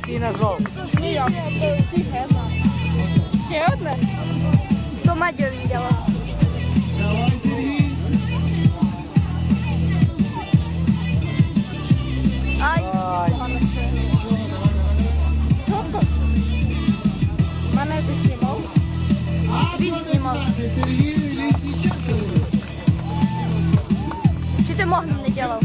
Ти назвав? Ніяк. Ще одне? То Надя видела. Ай, мене час. Чи ти мог не делав?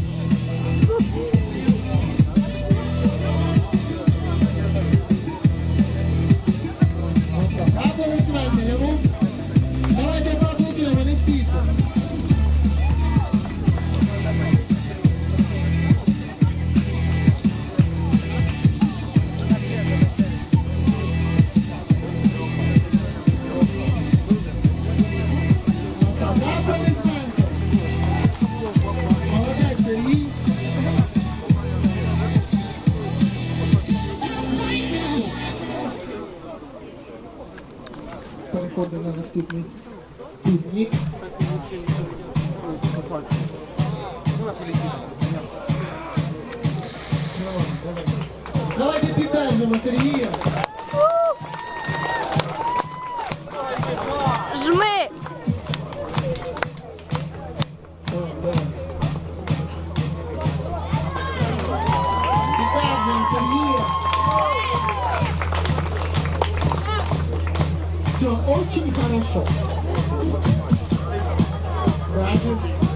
Переходимо на наступний півдні. Давайте підтримуємо Сергія. Все очень хорошо. Бачиш?